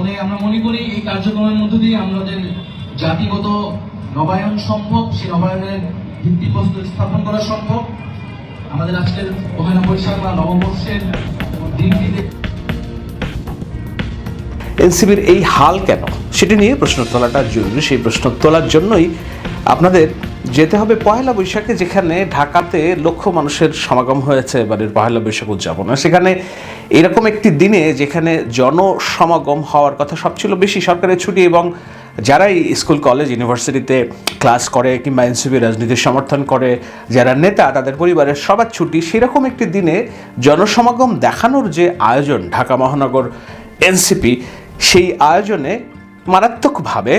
ফলে আমরা মনে করি এই কার্যক্রমের মধ্য দিয়ে আমাদের জাতিগত নবায়ন সম্ভব, সেই নবায়নের ভিত্তিপ্রস্তর স্থাপন করা সম্ভব। আমাদের আজকের পহেলা বৈশাখ বা নববর্ষের দিনটিতে এনসিবির এই হাল কেন? সেটি নিয়ে প্রশ্ন তোলাটা জরুরি। সেই প্রশ্ন তোলার জন্যই আপনাদের যেতে হবে পয়লা বৈশাখে, যেখানে ঢাকাতে লক্ষ মানুষের সমাগম হয়েছে এবারের পয়লা বৈশাখ উদযাপনে। সেখানে এরকম একটি দিনে যেখানে জনসমাগম হওয়ার কথা সব ছিল বেশি, সরকারের ছুটি এবং যারাই স্কুল, কলেজ, ইউনিভার্সিটিতে ক্লাস করে কিংবা এনসিপি রাজনীতির সমর্থন করে, যারা নেতা, তাদের পরিবারের সবার ছুটি, সেরকম একটি দিনে জনসমাগম দেখানোর যে আয়োজন ঢাকা মহানগর এনসিপি, সেই আয়োজনে মারাত্মকভাবে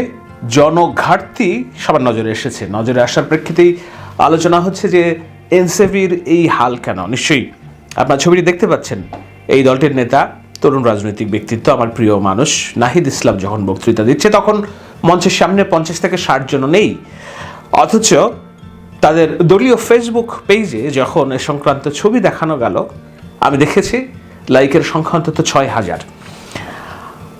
জনঘাটতি সবার নজরে এসেছে। নজরে আসার প্রেক্ষিতেই আলোচনা হচ্ছে যে এনসিপির এই হাল কেন? নিশ্চয়ই আপনার ছবিটি দেখতে পাচ্ছেন। এই দলটির নেতা, তরুণ রাজনৈতিক ব্যক্তিত্ব, আমার প্রিয় মানুষ নাহিদ ইসলাম যখন বক্তৃতা দিচ্ছে, তখন মঞ্চের সামনে পঞ্চাশ থেকে ষাট জন নেই। অথচ তাদের দলীয় ফেসবুক পেজে যখন এ সংক্রান্ত ছবি দেখানো গেল, আমি দেখেছি লাইকের সংখ্যা অন্তত ছয় হাজার।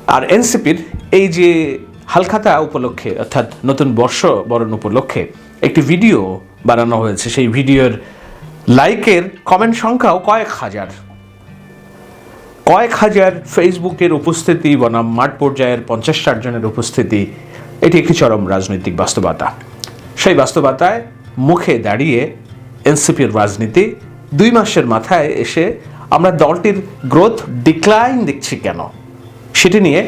আর এনসিপির এই যে হালখাতা উপলক্ষে, অর্থাৎ নতুন বর্ষ বরণ উপলক্ষে একটি ভিডিও বানানো হয়েছে। সেই ভিডিওর লাইকের কমেন্ট সংখ্যাও কয়েক হাজার। কয়েক হাজার ফেসবুকের উপস্থিতি, বনাম মাঠ পর্যায়ের পঞ্চাশ ষাট জনের উপস্থিতি, এটি একটি চরম রাজনৈতিক বাস্তবতা। সেই বাস্তবতায় মুখে দাঁড়িয়ে এনসিপির রাজনীতি দুই মাসের মাথায় এসে আমরা দলটির গ্রোথ ডিক্লাইন দেখছি কেন? সেটি নিয়ে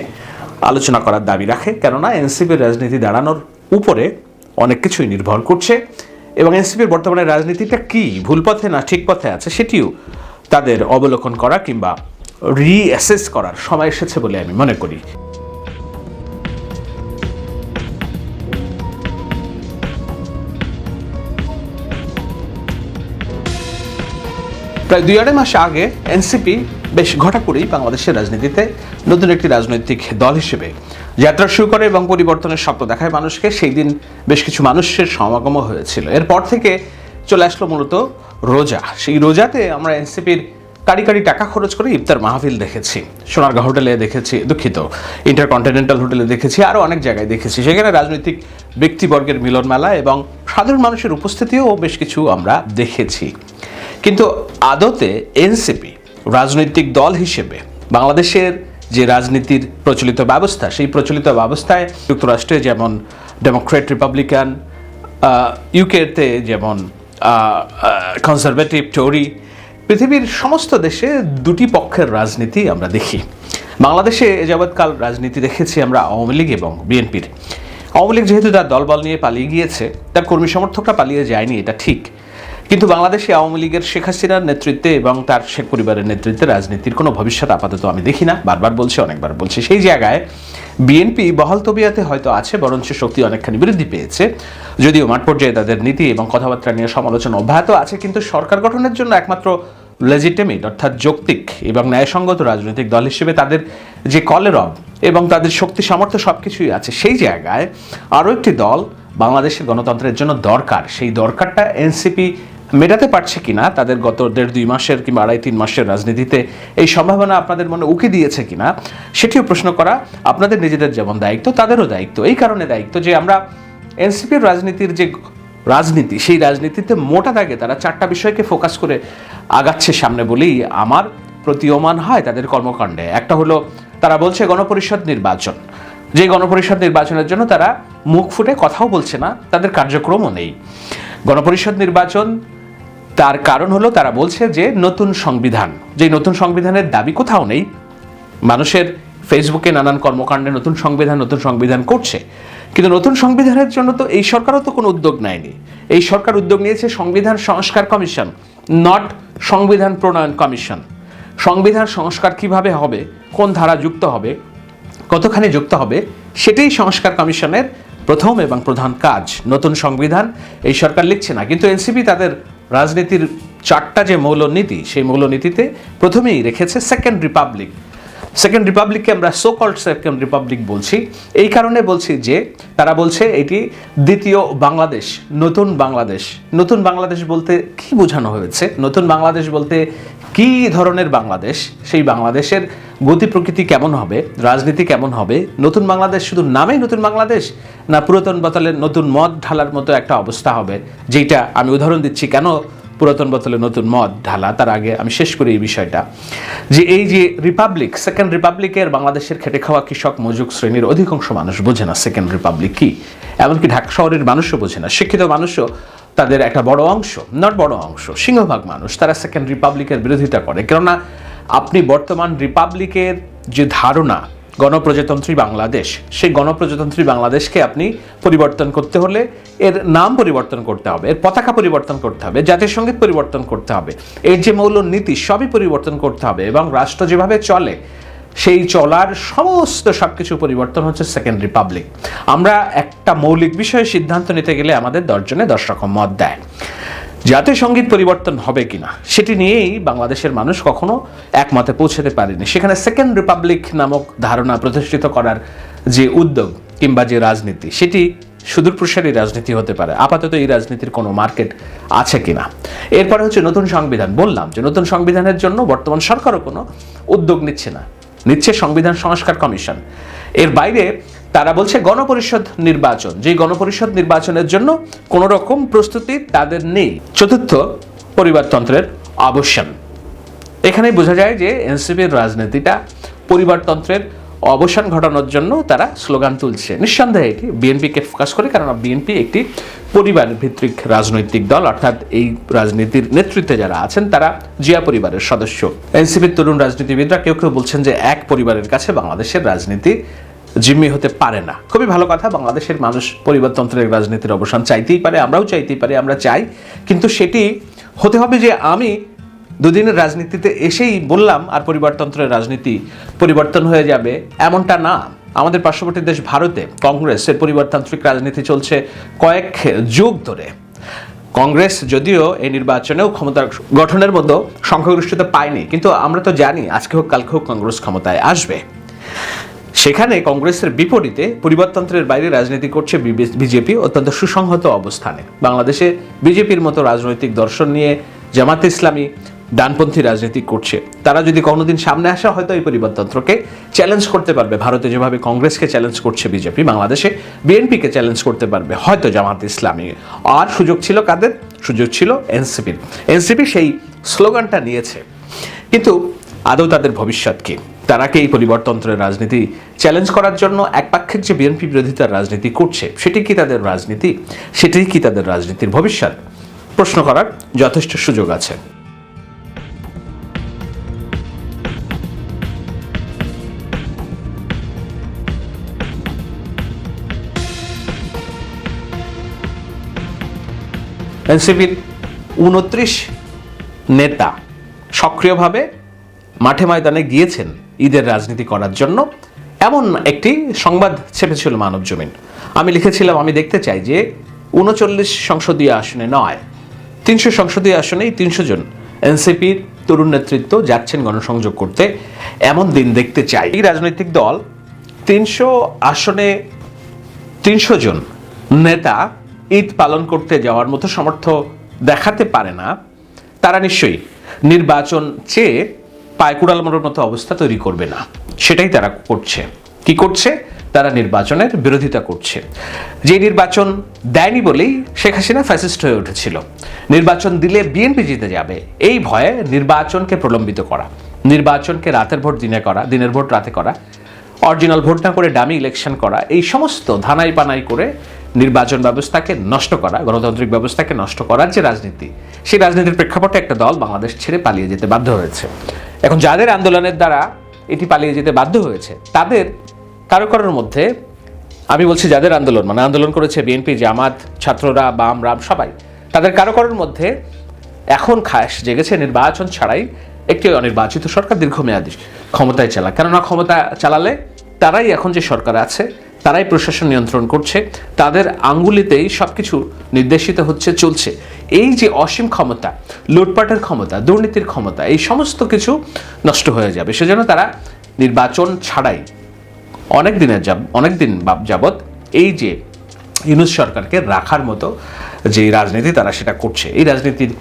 আলোচনা করার দাবি রাখে। কেননা এনসিপির রাজনীতি দাঁড়ানোর উপরে অনেক কিছুই নির্ভর করছে। এবং এনসিপির বর্তমানে রাজনীতিটা কি ভুল পথে না ঠিক পথে আছে, সেটিও তাদের অবলোকন করা কিংবা রিঅ্যাসেস করার সময় এসেছে বলে আমি মনে করি। প্রায় দুই আড়াই মাস আগে এনসিপি বেশ ঘটা করেই বাংলাদেশের রাজনীতিতে নতুন একটি রাজনৈতিক দল হিসেবে যাত্রা শুরু করে এবং পরিবর্তনের স্বপ্ন দেখায় মানুষকে। সেই দিন বেশ কিছু মানুষের সমাগমও হয়েছিল। এরপর থেকে চলে আসলো মূলত রোজা। সেই রোজাতে আমরা এনসিপির কারি কারি টাকা খরচ করে ইফতার মাহফিল দেখেছি। সোনারগাঁ হোটেলে দেখেছি, দুঃখিত। ইন্টারকন্টিনেন্টাল হোটেলে দেখেছি আরও অনেক জায়গায় দেখেছি। সেখানে রাজনৈতিক ব্যক্তিবর্গের মিলন মেলা এবং সাধারণ মানুষের উপস্থিতিও বেশ কিছু আমরা দেখেছি। কিন্তু আদতে এনসিপি, রাজনৈতিক দল হিসেবে বাংলাদেশের যে রাজনীতির প্রচলিত ব্যবস্থা, সেই প্রচলিত ব্যবস্থায় যুক্তরাষ্ট্রে যেমন ডেমোক্রেট রিপাবলিকান ইউকেতে যেমন কনজারভেটিভ টরি পৃথিবীর সমস্ত দেশে দুটি পক্ষের রাজনীতি আমরা দেখি। বাংলাদেশে যাবৎকাল রাজনীতি দেখেছি আমরা আওয়ামী লীগ এবং বিএনপির। আওয়ামী লীগ যেহেতু তার দলবল নিয়ে পালিয়ে গিয়েছে, তার কর্মী সমর্থকরা পালিয়ে যায়নি, এটা ঠিক। কিন্তু বাংলাদেশে আওয়ামী লীগের শেখ হাসিনার নেতৃত্বে এবং তার শেখ পরিবারের নেতৃত্বে রাজনীতির কোনো ভবিষ্যৎ আপাতত আমি দেখি না, বারবার বলছি, অনেকবার বলছি। সেই জায়গায় বিএনপি বহাল তবিয়াতে হয়তো আছে, বরঞ্চ শক্তি অনেকখানি বৃদ্ধি পেয়েছে। যদিও মাঠ পর্যায়ে তাদের নীতি এবং কথাবার্তা নিয়ে সমালোচনা অব্যাহত আছে, কিন্তু সরকার গঠনের জন্য একমাত্র লেজিটেমিট অর্থাৎ যৌক্তিক এবং ন্যায়সঙ্গত রাজনৈতিক দল হিসেবে তাদের যে কলেরব এবং তাদের শক্তি সামর্থ্য সব কিছুই আছে, সেই জায়গায় আরও একটি দল বাংলাদেশের গণতন্ত্রের জন্য দরকার। সেই দরকারটা এনসিপি মেটাতে পারছে কিনা, তাদের গত দেড় দুই মাসের কিংবা আড়াই তিন মাসের রাজনীতিতে এই সম্ভাবনা আপনাদের মনে উকি দিয়েছে কিনা, সেটিও প্রশ্ন করা আপনাদের নিজেদের যেমন দায়িত্ব, তাদেরও দায়িত্ব। এই কারণে দায়িত্ব যে আমরা এনসিপির রাজনীতির যে রাজনীতি, সেই রাজনীতিতে মোটা দাগে তারা চারটা বিষয়কে ফোকাস করে আগাচ্ছে সামনে বলেই আমার প্রতীয়মান হয় তাদের কর্মকাণ্ডে। একটা হলো, তারা বলছে গণপরিষদ নির্বাচন। যে গণপরিষদ নির্বাচনের জন্য তারা মুখ ফুটে কথাও বলছে না, তাদের কার্যক্রমও নেই। গণপরিষদ নির্বাচন তার কারণ হলো তারা বলছে যে নতুন সংবিধান যে নতুন সংবিধানের দাবি কোথাও নেই, মানুষের ফেসবুকে নানান কর্মকাণ্ডে নতুন সংবিধান নতুন সংবিধান করছে। কিন্তু নতুন সংবিধানের জন্য তো এই সরকারও তো কোনো উদ্যোগ নেয়নি। এই সরকার উদ্যোগ নিয়েছে সংবিধান সংস্কার কমিশন নট সংবিধান প্রণয়ন কমিশন। সংবিধান সংস্কার কীভাবে হবে, কোন ধারা যুক্ত হবে, কতখানি যুক্ত হবে, সেটাই সংস্কার কমিশনের প্রথম এবং প্রধান কাজ। নতুন সংবিধান এই সরকার লিখছে না, কিন্তু এনসিপি তাদের রাজনীতির চারটা যে মৌলনীতি, সেই মৌলনীতিতে প্রথমেই রেখেছে সেকেন্ড রিপাবলিক সেকেন্ড রিপাবলিককে আমরা সো কল্ড সেকেন্ড রিপাবলিক বলছি। এই কারণে বলছি যে, তারা বলছে এটি দ্বিতীয় বাংলাদেশ, নতুন বাংলাদেশ। নতুন বাংলাদেশ বলতে কি বোঝানো হয়েছে? নতুন বাংলাদেশ বলতে কি ধরনের বাংলাদেশ? সেই বাংলাদেশের গতি প্রকৃতি কেমন হবে? রাজনীতি কেমন হবে? নতুন বাংলাদেশ শুধু নামেই নতুন বাংলাদেশ? না পুরাতন বোতলের নতুন মদ ঢালার মতো একটা অবস্থা হবে? যেটা আমি উদাহরণ দিচ্ছি, কেন পুরাতন বোতলে নতুন মদ ঢালা? তার আগে আমি শেষ করি এই বিষয়টা। যে এই যে রিপাবলিক, সেকেন্ড রিপাবলিকের বাংলাদেশের খেটে খাওয়া কৃষক মজুক শ্রেণির অধিকাংশ মানুষ বোঝে না সেকেন্ড রিপাবলিক কি? এমনকি ঢাকা শহরের মানুষও বোঝে না। শিক্ষিত মানুষও তাদের একটা বড় অংশ নট বড় অংশ, সিংহভাগ মানুষ, তারা সেকেন্ড রিপাবলিকের বিরোধিতা করে। কেননা আপনি বর্তমান রিপাবলিকের যে ধারণা, গণপ্রজাতন্ত্রী বাংলাদেশ, সেই গণপ্রজাতন্ত্রী বাংলাদেশকে আপনি পরিবর্তন করতে হলে এর নাম পরিবর্তন করতে হবে, এর পতাকা পরিবর্তন করতে হবে জাতীয় সংগীত পরিবর্তন করতে হবে, এর যে মৌল নীতি সবই পরিবর্তন করতে হবে এবং রাষ্ট্র যেভাবে চলে সেই চলার সমস্ত সবকিছু পরিবর্তন হচ্ছে সেকেন্ড রিপাবলিক আমরা একটা মৌলিক বিষয়ে সিদ্ধান্ত নিতে গেলে আমাদের দশজনে দশ রকম মত দেয়। জাতীয় সংগীত পরিবর্তন হবে কিনা, সেটি নিয়েই বাংলাদেশের মানুষ কখনো একমতে পৌঁছাতে পারেনি। সেখানে সেকেন্ড রিপাবলিক নামক ধারণা প্রতিষ্ঠিত করার যে উদ্যোগ কিংবা যে রাজনীতি, সেটি সুদূর প্রসারী রাজনীতি হতে পারে। আপাতত এই রাজনীতির কোনো মার্কেট আছে কিনা। এরপরে হচ্ছে নতুন সংবিধান। বললাম যে নতুন সংবিধানের জন্য বর্তমান সরকারও কোনো উদ্যোগ নিচ্ছে না। নিচ্ছে সংবিধান সংস্কার কমিশন। এর বাইরে তারা বলছে গণপরিষদ নির্বাচন। যে গণপরিষদ নির্বাচনের জন্য কোনো রকম প্রস্তুতি তাদের নেই। চতুর্থ পরিবারতন্ত্রের অবসান এখানেই বোঝা যায় যে এনসিপির রাজনীতিটা পরিবারতন্ত্রের অবসান ঘটানোর জন্য তারা স্লোগান তুলছে। নিঃসন্দেহে এটি বিএনপিকে ফোকাস করে, কারণ বিএনপি একটি পরিবার ভিত্তিক রাজনৈতিক দল, অর্থাৎ এই রাজনীতির নেতৃত্বে যারা আছেন, তারা জিয়া পরিবারের সদস্য। এনসিপির তরুণ রাজনীতিবিদরা কেউ কেউ বলছেন যে এক পরিবারের কাছে বাংলাদেশের রাজনীতি জিম্মি হতে পারে না। খুবই ভালো কথা, বাংলাদেশের মানুষ পরিবারতন্ত্রের রাজনীতির অবসান চাইতেই পারে, আমরাও চাইতেই পারি, আমরা চাই। কিন্তু সেটি হতে হবে যে আমি দুদিনের রাজনীতিতে এসেই বললাম, আর পরিবারতন্ত্রের রাজনীতি পরিবর্তন হয়ে যাবে এমনটা না। আমাদের পার্শ্ববর্তী দেশ ভারতে কংগ্রেসের পরিবারতান্ত্রিক রাজনীতি চলছে কয়েক যুগ ধরে। কংগ্রেস যদিও এই নির্বাচনেও ক্ষমতা গঠনের মতো সংখ্যাগরিষ্ঠতা পায়নি, কিন্তু আমরা তো জানি আজকে হোক, কালকে হোক কংগ্রেস ক্ষমতায় আসবে। সেখানে কংগ্রেসের বিপরীতে পরিবারতন্ত্রের বাইরে রাজনীতি করছে বিজেপি অত্যন্ত সুসংহত অবস্থানে। বাংলাদেশে বিজেপির মতো রাজনৈতিক দর্শন নিয়ে জামাতে ইসলামী ডানপন্থী রাজনীতি করছে। তারা যদি কোনোদিন সামনে আসে, হয়তো এই পরিবারতন্ত্রকে চ্যালেঞ্জ করতে পারবে। ভারতে যেভাবে কংগ্রেসকে চ্যালেঞ্জ করছে বিজেপি, বাংলাদেশে বিএনপিকে চ্যালেঞ্জ করতে পারবে, হয়তো জামাত ইসলামী। আর সুযোগ ছিল কাদের? সুযোগ ছিল এনসিপির এনসিপি সেই স্লোগানটা নিয়েছে। কিন্তু আদৌ তাদের ভবিষ্যৎ কি? তারা কি এই পরিবর্তন্ত্রের রাজনীতি চ্যালেঞ্জ করার জন্য একপাক্ষিক যে বিএনপি বিরোধিতার রাজনীতি করছে, সেটি কি তাদের রাজনীতি? সেটাই কি তাদের রাজনীতির ভবিষ্যৎ? প্রশ্ন করার যথেষ্ট সুযোগ আছে। এনসিপির উনত্রিশ নেতা সক্রিয়ভাবে মাঠে ময়দানে গিয়েছেন ঈদের রাজনীতি করার জন্য। এমন একটি সংবাদ ছেপেছিল মানব জমিন আমি লিখেছিলাম, আমি দেখতে চাই যে উনচল্লিশ সংসদীয় আসনে নয়, তিনশো সংসদীয় আসনেই তিনশো জন এনসিপির তরুণ নেতৃত্ব যাচ্ছেন গণসংযোগ করতে। এমন দিন দেখতে চাই। এই রাজনৈতিক দল তিনশো আসনে তিনশো জন নেতা ঈদ পালন করতে যাওয়ার মতো সামর্থ্য দেখাতে পারে না, তারা নিশ্চয়ই নির্বাচন চেয়ে পায়কুড়ালানোর মতো অবস্থা তৈরি করবে না। সেটাই তারা করছে। কি করছে? তারা নির্বাচনের বিরোধিতা করছে। যে নির্বাচন দেয়নি বলেই শেখ হাসিনা ফ্যাসিস্ট হয়ে উঠেছিল। নির্বাচন দিলে বিএনপি জিতে যাবে। এই ভয়ে নির্বাচনকে প্রলম্বিত করা, নির্বাচনকে রাতের ভোট দিনে করা, দিনের ভোট রাতে করা অরিজিনাল ভোট না করে ডামি ইলেকশন করা, এই সমস্ত ধানাই পানাই করে নির্বাচন ব্যবস্থাকে নষ্ট করা, গণতান্ত্রিক ব্যবস্থাকে নষ্ট করার যে রাজনীতি, সেই রাজনীতির প্রেক্ষাপটে একটা দল বাংলাদেশ ছেড়ে পালিয়ে যেতে বাধ্য হয়েছে। এখন যাদের আন্দোলনের দ্বারা এটি পালিয়ে যেতে বাধ্য হয়েছে, তাদের কারও কারোর মধ্যে, আমি বলছি যাদের আন্দোলন মানে আন্দোলন করেছে বিএনপি, জামাত, ছাত্ররা, বাম, রাম, সবাই, তাদের কারও কারোর মধ্যে এখন খাস জেগেছে নির্বাচন ছাড়াই একটি অনির্বাচিত সরকার দীর্ঘমেয়াদী ক্ষমতায় চালা। কেননা ক্ষমতা চালালে তারাই এখন যে সরকার আছে তারাই প্রশাসন নিয়ন্ত্রণ করছে। তাদের আঙ্গুলিতেই সব কিছু নির্দেশিত হচ্ছে, চলছে। এই যে অসীম ক্ষমতা, লুটপাটের ক্ষমতা, দুর্নীতির ক্ষমতা, এই সমস্ত কিছু নষ্ট হয়ে যাবে। সেজন্য তারা নির্বাচন ছাড়াই অনেক দিনের যাব, অনেক দিন যাবৎ এই যে ইউনুস সরকারকে রাখার মতো যে রাজনীতি তারা সেটা করছে, এই রাজনীতির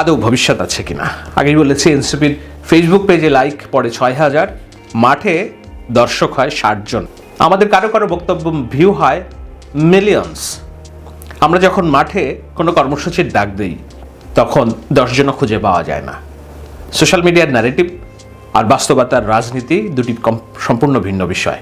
আদৌ ভবিষ্যৎ আছে কিনা? আগেই বলেছি, এনসিপির ফেসবুক পেজে লাইক পড়ে ছয় হাজার। মাঠে দর্শক হয় ষাট জন। আমাদের কারও কারও বক্তব্য ভিউ হয় মিলিয়নস আমরা যখন মাঠে কোনো কর্মসূচির ডাক দিই, তখন দশজনও খুঁজে পাওয়া যায় না। সোশ্যাল মিডিয়ার ন্যারেটিভ আর বাস্তবতার রাজনীতি দুটি সম্পূর্ণ ভিন্ন বিষয়।